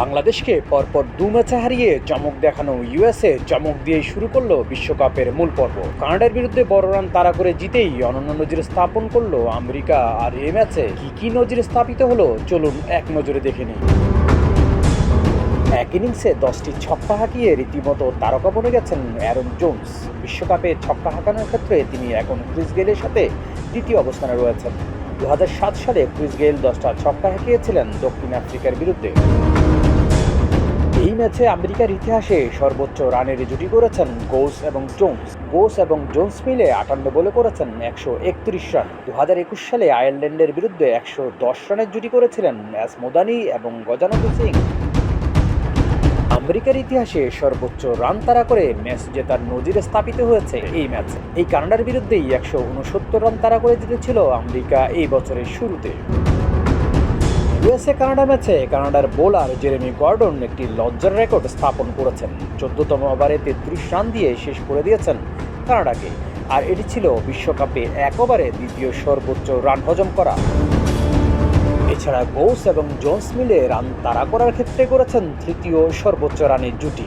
বাংলাদেশকে পরপর দু ম্যাচে হারিয়ে চমক দেখানো ইউএসএ চমক দিয়ে শুরু করল বিশ্বকাপের মূল পর্ব। কানাডার বিরুদ্ধে বড় রান তারা করে জিতেই অনন্য নজির স্থাপন করল আমেরিকা। আর এ ম্যাচে কি কি নজির স্থাপিত হলো চলুন এক নজরে দেখে নিই। এক ইনিংসে দশটি ছক্কা হাঁকিয়ে রীতিমতো তারকা বনে গেছেন অ্যারন জোন্স। বিশ্বকাপে ছক্কা হাঁকানোর ক্ষেত্রে তিনি এখন ক্রিস গেলের সাথে দ্বিতীয় অবস্থানে রয়েছেন। দু হাজার সাত সালে ক্রিস গেল দশটা ছক্কা হাঁকিয়েছিলেন দক্ষিণ আফ্রিকার বিরুদ্ধে। ম্যাচে আমেরিকার ইতিহাসে। সর্বোচ্চ রানের জুটি করেছেন গোস এবং জোন্স। গোস এবং জোন্স মিলে আটান্ন বলে করেছেন একশো একত্রিশ রান। দু হাজার একুশ সালে আয়ারল্যান্ডের বিরুদ্ধে একশো দশ রানের জুটি করেছিলেন অ্যাসমোদানি এবং গজানবী সিং। আমেরিকার ইতিহাসে সর্বোচ্চ রান তারা করে ম্যাচ জেতার নজির স্থাপিত হয়েছে এই ম্যাচ। এই কানাডার বিরুদ্ধেই একশো উনসত্তর রান তারা করে জিতেছিল আমেরিকা এই বছরের শুরুতে। ইউএসএ কানাডা ম্যাচে কানাডার বোলার জেরেমি গর্ডন একটি লজ্জার রেকর্ড স্থাপন করেছেন। চোদ্দতম ওভারে তেত্রিশ রান দিয়ে শেষ করে দিয়েছেন কানাডাকে। আর এটি ছিল বিশ্বকাপে এক ওভারে দ্বিতীয় সর্বোচ্চ রান হজম করা। এছাড়া গোস এবং জোন্স মিলে রান তাড়া করার ক্ষেত্রে করেছেন তৃতীয় সর্বোচ্চ রানের জুটি।